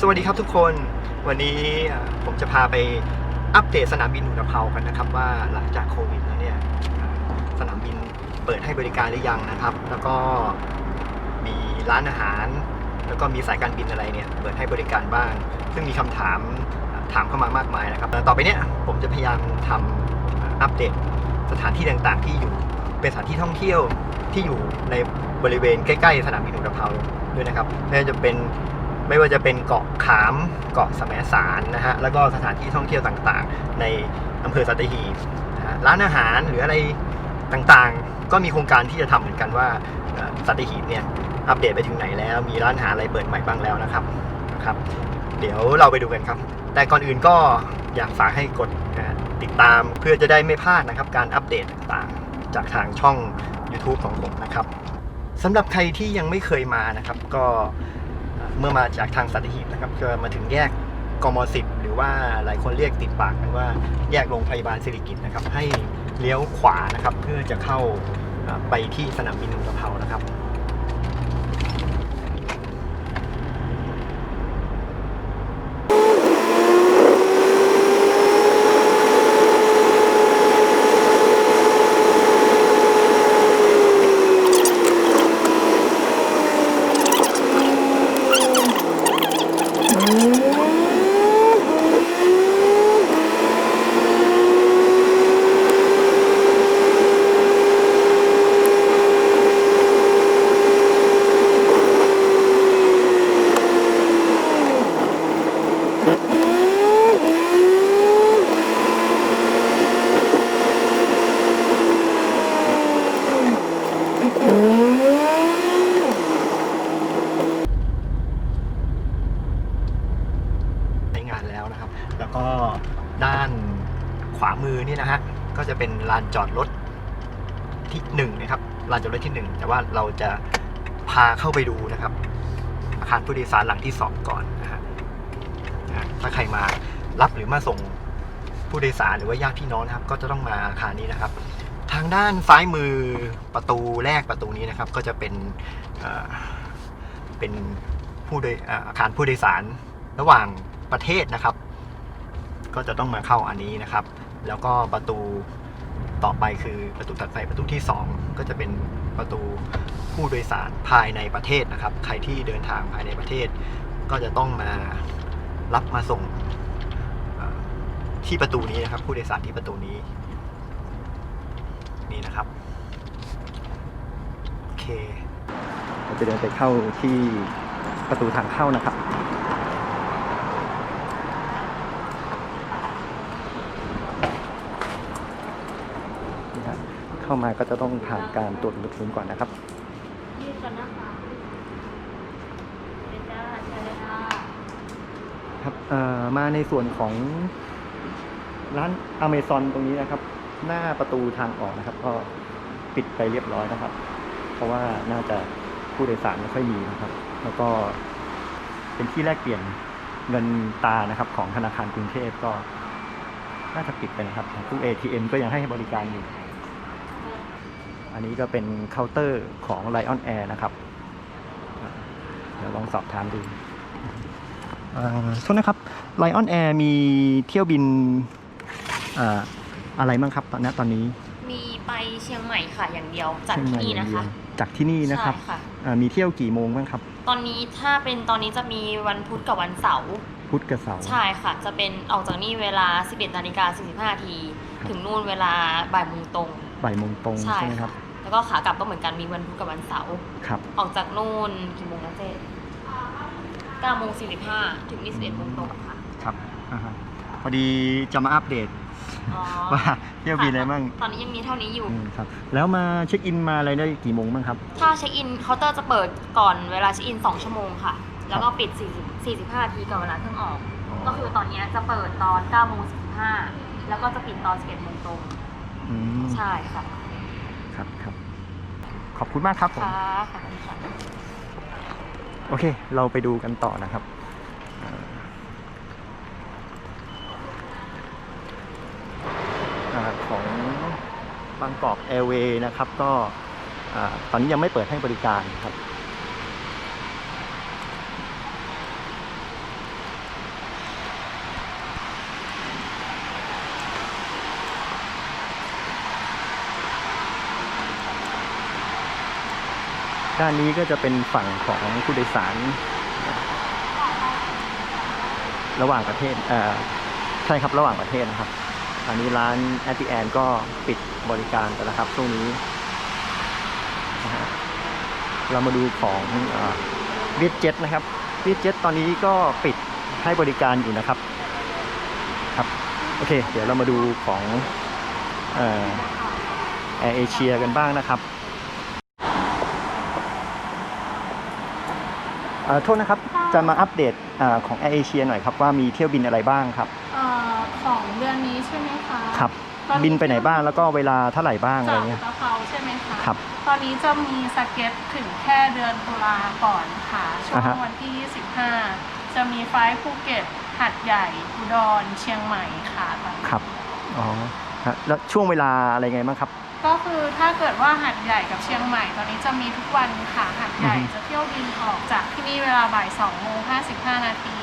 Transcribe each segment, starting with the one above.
สวัสดีครับทุกคนวันนี้ผมจะพาไปอัปเดตสนามบินอุตภเปากันนะครับว่าหลังจากโควิดแล้วเนี่ยสนามบินเปิดให้บริการหรือยังนะครับ แล้วก็มีร้านอาหาร แล้วก็มีสายการบินอะไรเนี่ยเปิดให้บริการบ้าง ซึ่งมีคำถามถามเข้ามามากมายนะครับ ต่อไปเนี่ยผมจะพยายามทำเอ่ออัปเดตสถานที่ต่างๆ ที่อยู่เป็นสถานที่ท่องเที่ยวที่อยู่ในบริเวณใกล้ๆ สนามบินอุตภเปาด้วยนะครับไม่ว่าจะเป็น ไม่ว่าจะเป็นเกาะขามเกาะแสมสารนะฮะแล้วก็สถานที่ท่องเที่ยวต่างๆ ในอำเภอสัตหีบร้านอาหารหรืออะไรต่างๆ ก็มีโครงการที่จะทำเหมือนกันว่าสัตหีบเนี่ยอัปเดตไปถึงไหนแล้ว มีร้านอาหารอะไรเปิดใหม่บ้างแล้วนะครับนะครับ เดี๋ยวเราไปดูกันครับ แต่ก่อนอื่นก็อยากฝากให้กดติดตามเพื่อจะได้ไม่พลาดนะครับ การอัปเดตต่างๆ จากทางช่อง YouTube ของผมนะครับสำหรับใครที่ยังไม่เคยมานะครับ ก็ เมื่อมาจากทางสัตหีบนะครับก็มาถึงแยกกมสิบหรือว่าหลายคนเรียกติดปากกันว่าแยกโรงพยาบาลสิริกิตนะครับให้เลี้ยวขวานะครับเพื่อจะเข้าอ่าไปที่สนามบินอุตภเปานะครับ ใช้งานแล้วนะครับ แล้วก็ด้านขวามือนี่นะฮะ ก็ จอดรถที่หนึ่งนะครับลานจอดรถที่หนึ่งแต่ว่าเราจะพาเข้าไปดูนะครับ อาคารผู้โดยสารหลังที่สองก่อนนะฮะถ้าใครมารับหรือมาส่งผู้โดยสารหรือว่าญาติพี่น้องนะครับ ก็จะต้องมาอาคารนี้นะครับ ทางด้านซ้ายมือประตูแรกประตูนี้นะครับ ก็จะเป็นเป็นผู้โดยอาคารผู้โดยสารระหว่างประเทศนะครับ ก็จะต้องมาเข้าอันนี้นะครับ แล้วก็ประตู ต่อไปคือประตูถัดไปประตูที่ 2 ก็จะเป็นประตูผู้โดยสารภายในประเทศนะครับ ใครที่เดินทางภายในประเทศ ก็จะต้องมารับมาส่งที่ประตูนี้นะครับ ผู้โดยสารที่ประตูนี้ นี่นะครับโอเคเราจะเดินไปเข้าที่ประตูทางเข้านะครับ นี่ฮะเข้ามาก็จะต้องผ่านการตรวจอุณหภูมิก่อนนะครับยืดก่อนนะคะเดี๋ยวจ้าเชิญเลยค่ะครับเอ่อมาในส่วนของร้านอเมซอนตรงนี้นะครับ หน้าประตูทางออกนะครับ ก็ปิดไปเรียบร้อยนะครับ เพราะว่าน่าจะผู้โดยสารไม่ค่อยมีนะครับ แล้วก็เป็นที่แลกเปลี่ยนเงินตานะครับ ของธนาคารกรุงเทพก็น่าจะปิดไปนะครับตู้ ATM ก็ยังให้บริการอยู่ อันนี้ก็เป็นเคาน์เตอร์ของ Lion Air นะครับอ่าเดี๋ยวลองสอบถามดูอ่าโทษนะครับ Lion Air มีเที่ยวบินอ่าอะไรบ้างครับตอนนี้ตอนนี้ มีไปเชียงใหม่ค่ะอย่างเดียวจากเชียงใหม่ที่อย่างนะเดียคะวจากที่นี่นะครับใช่ค่ะอ่ามีเที่ยวกี่โมงบ้างครับ ตอนนี้ถ้าเป็นตอนนี้จะมีวันพุธกับวันเสาร์พุธกับเสาร์ใช่ค่ะ จะเป็นออกจากนี่เวลา 11นาฬิกา45นาทีครับถึงนู่นเวลาบ่ายโมงตรงบ่ายโมงตรงใช่ใช่ไหมครัค่ะบ แล้วก็ขากลับก็เหมือนกันมีวันพุธกับวันเสาร์ครับ ออกจากนู่นกี่โมงนะเจ๊9โมง45ถึง21โมงตรงค่ะ ครับอ่าฮะพอดีจะมาอัปเดตอ๋อว่าเที่ยวบินอะไรบ้างตอนนี้ยังมีเท่านี้อยู่ อืมครับ แล้วมาเช็คอินมาอะไรได้กี่โมงบ้างครับ ถ้าเช็คอินเคาน์เตอร์จะเปิดก่อนเวลาเช็คอิน 2 ชั่วโมงค่ะ แล้วก็ปิด 40 45นาทีก่อนเวลาเครื่องออกก็คือตอนเนี้ยจะเปิดตอน9โมง45แล้วก็จะปิดตอน 11โมงตรง อืมใช่ค่ะ ครับครับ ขอบคุณมากครับผมค่ะขอบคุณค่ะโอเค เราไปดูกันต่อนะครับอ่าของบางกอกแอร์เวย์นะครับ ก็อ่าตอนนี้ยังไม่เปิดให้บริการครับ ด้านนี้ก็จะเป็นฝั่งของผู้โดยสาร ระหว่างประเทศเอ่อใช่ครับระหว่างประเทศนะครับ อันนี้ร้านแอตติแอนก็ปิดบริการไปแล้วครับช่วงนี้ เรามาดูของเวียดเจ็ตนะครับเวียดเจ็ตตอนนี้ก็ปิดให้บริการอยู่นะครับครับโอเค เดี๋ยวเรามาดูของแอร์เอเชียกันบ้างนะครับเอ่อ โทษนะครับจะมาอัปเดตอาของ Air Asia หน่อยครับว่ามีเที่ยวบินอะไรบ้างครับ เอ่อของเดือนนี้ใช่ไหมคะครับ ตอนนี้บินไปไหนบ้างแล้วก็เวลาเท่าไหร่บ้างอะไรจากเงี้ย อุตภเปาใช่ไหมคะครับตอนนี้จะมีสเก็ตถึงแค่เดือนตุลาก่อนค่ะช่วอ่างฮะ วันที่ 25 จะมีไฟล์ภูเก็ตหัดใหญ่อุดรเชียงใหม่ค่ะตอนนี้ครับ อ๋อฮะแล้วช่วงเวลาอะไรไงบ้างครับ ก็คือถ้าเกิดว่าหัดใหญ่กับเชียงใหม่ตอนนี้จะมีทุกวันค่ะหัดใหญ่อือฮึจะเที่ยวบินออกจากที่นี่เวลาบ่าย2โมง55 นาที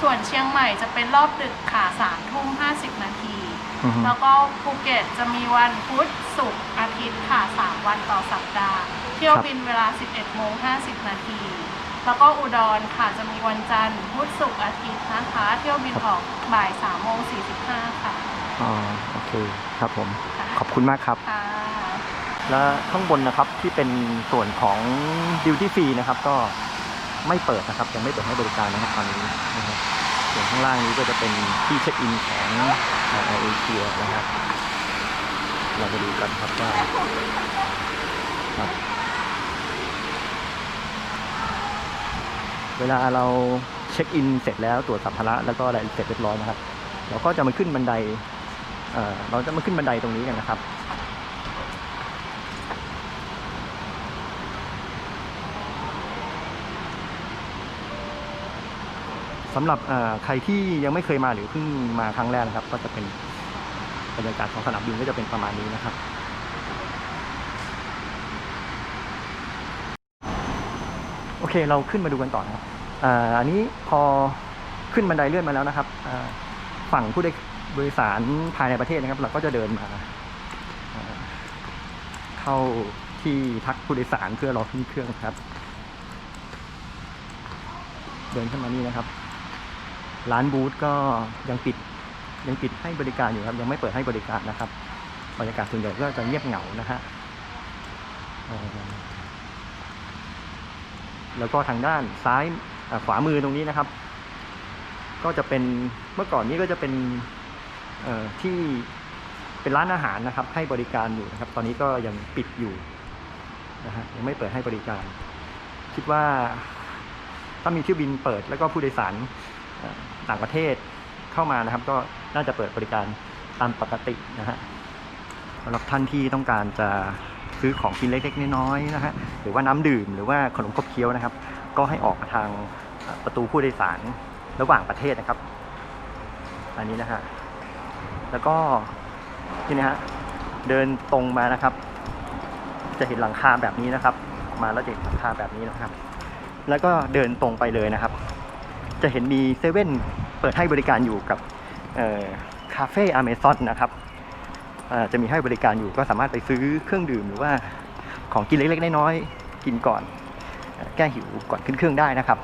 ส่วนเชียงใหม่จะเป็นรอบดึกค่ะ3ทุ่ม50 นาทีอือฮึแล้วก็ภูเก็ตจะมีวันพุธศุกร์อาทิตย์ค่ะ 3 วันต่อสัปดาห์ เที่ยวบินเวลา 11โมง50 นาที แล้วก็อุดรค่ะจะมีวันจันทร์พุธศุกร์อาทิตย์นะคะ เที่ยวบินออกบ่าย3โมง45ค่ะอ๋อโอเคครับผมค่ะขอบคุณมากครับค่ะ และข้างบนนะครับที่เป็นส่วนของดิวตี้ฟรีนะครับ ก็ไม่เปิดนะครับยังไม่เปิดให้บริการนะครับตอนนี้นะครับส่วนข้างล่างนี้ก็จะเป็นที่เช็คอินของแอร์เอเชียนะครับเราไปดูกันครับว่าเวลาเราเช็คอินเสร็จแล้วตรวจสัมภาระแล้วก็อะไรเสร็จเรียบร้อยนะครับ เราก็จะมาขึ้นบันไดเเราจะมาขึ้นบันไดตรงนี้กันนะครับ สำหรับใครที่ยังไม่เคยมาหรือเพิ่งมาครั้งแรกนะครับ ก็จะเป็นบรรยากาศของสนามบินก็จะเป็นประมาณนี้นะครับ โอเคเราขึ้นมาดูกันต่อนะครับอันนี้พอขึ้นบันไดเลื่อนมาแล้วนะครับฝั่งผู้โดยสารภายในประเทศนะครับ เราก็จะเดินมาอ่าเข้าที่พักผู้โดยสารเพื่อรอขึ้นเครื่องครับ เดินขึ้นมานี่นะครับ ร้านบูธก็ยังปิดยังปิดให้บริการอยู่ครับ ยังไม่เปิดให้บริการนะครับบรรยากาศส่วนใหญ่ก็จะเงียบเหงานะฮะแล้วก็ทางด้านซ้ายขวามือตรงนี้นะครับ ก็จะเป็นเมื่อก่อนนี้ก็จะเป็นที่เป็นร้านอาหารนะครับ ให้บริการอยู่นะครับ ตอนนี้ก็ยังปิดอยู่นะฮะยังไม่เปิดให้บริการ คิดว่าถ้ามีเที่ยวบินเปิดแล้วก็ผู้โดยสาร ต่างประเทศเข้ามานะครับ ก็น่าจะเปิดบริการตามปกตินะฮะสำหรับท่านที่ต้องการจะซื้อของกินเล็กๆน้อยๆนะฮะหรือว่าน้ำดื่มหรือว่าขนมขบเคี้ยวนะครับ ก็ให้ออกมาทางประตูผู้โดยสารระหว่างประเทศนะครับ อันนี้นะฮะแล้วก็ที่นี่ฮะเดินตรงมานะครับ จะเห็นหลังคาแบบนี้นะครับ มาแล้วจะเห็นหลังคาแบบนี้นะครับ แล้วก็เดินตรงไปเลยนะครับ จะเห็นมีเซเว่นเปิดให้บริการอยู่กับคาเฟ่อเมซอนนะครับจะมีให้บริการอยู่ก็สามารถไปซื้อเครื่องดื่มหรือว่าของกินเล็ก ๆ น้อยๆกินก่อน แก้หิวก่อนขึ้นเครื่องได้นะครับ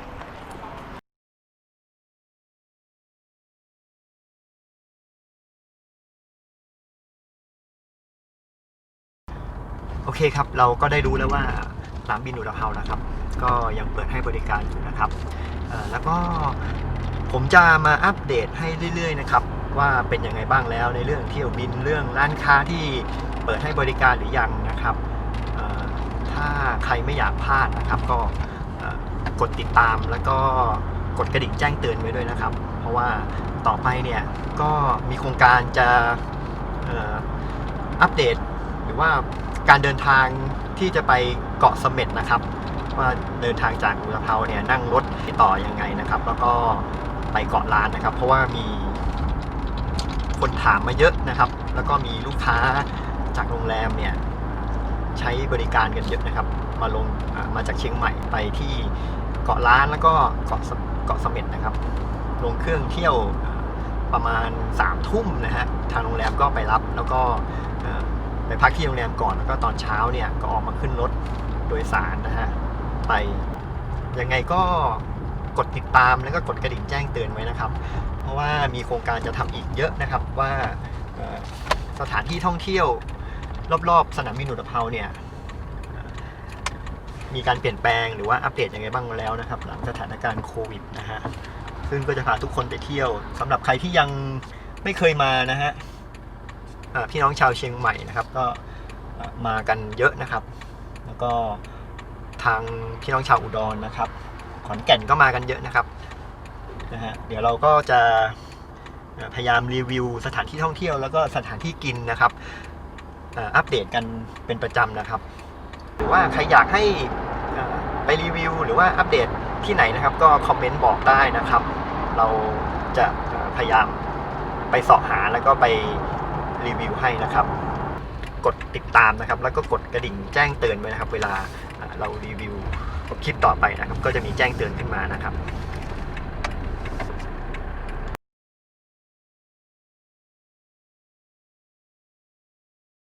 โอเคครับ เราก็ได้รู้แล้วว่าสนามบินอุตภเปานะครับ ก็ยังเปิดให้บริการอยู่นะครับ แล้วก็ผมจะมาอัปเดตให้เรื่อยๆนะครับว่าเป็นยังไงบ้างแล้วในเรื่องเที่ยวบินเรื่องร้านค้าที่เปิดให้บริการหรือยังนะครับถ้าใครไม่อยากพลาดนะครับ ก็กดติดตามแล้วก็กดกระดิ่งแจ้งเตือนไว้ด้วยนะครับ เพราะว่าต่อไปเนี่ยก็มีโครงการจะอัปเดต หรือว่าการเดินทางที่จะไปเกาะเสม็ดนะครับ ว่าเดินทางจากอุตภเปาเนี่ยนั่งรถต่อยังไงนะครับ แล้วก็ไปเกาะล้านนะครับ เพราะว่ามีคนถามมาเยอะนะครับ แล้วก็มีลูกค้าจากโรงแรมเนี่ยใช้บริการกันเยอะนะครับ มาลงมาจากเชียงใหม่ไปที่เกาะล้านแล้วก็เกาะเสเกาะสม็ดนะครับ ลงเครื่องเที่ยวประมาณ3ามทุ่มนะฮะทางโรงแรมก็ไปรับแล้วก็ไปพักที่โรงแรมก่อนแล้วก็ตอนเช้าเนี่ยก็ออกมาขึ้นรถโดยสารนะฮะ ไป ยังไงก็กดติดตามแล้วก็กดกระดิ่งแจ้งเตือนไว้นะครับ เพราะว่ามีโครงการจะทำอีกเยอะนะครับว่าสถานที่ท่องเที่ยว รอบๆ สนามบินอุตภเปาเนี่ยมีการเปลี่ยนแปลงหรือว่าอัปเดตยังไงบ้างแล้วนะครับ หลังสถานการณ์โควิดนะฮะซึ่งก็จะพาทุกคนไปเที่ยวสำหรับใครที่ยังไม่เคยมานะฮะพี่น้องชาวเชียงใหม่นะครับ ก็มากันเยอะนะครับ แล้วก็ ทางพี่น้องชาวอุดรนะครับ ขอนแก่นก็มากันเยอะนะครับนะฮะเดี๋ยวเราก็จะพยายามรีวิวสถานที่ท่องเที่ยวแล้วก็สถานที่กินนะครับอ่ออัปเดตกันเป็นประจำนะครับ หรือว่าใครอยากให้อ่อไปรีวิว หรือว่าอัปเดตที่ไหนนะครับ ก็คอมเมนต์บอกได้นะครับ เราจะพยายามไปสาะหาแล้วก็ไปรีวิวให้นะครับ กดติดตามนะครับ แล้วก็กดกระดิ่งแจ้งเตือนไว้นะครับ เวลา เรารีวิวคลิปต่อไปนะครับ ก็จะมีแจ้งเตือนขึ้นมานะครับ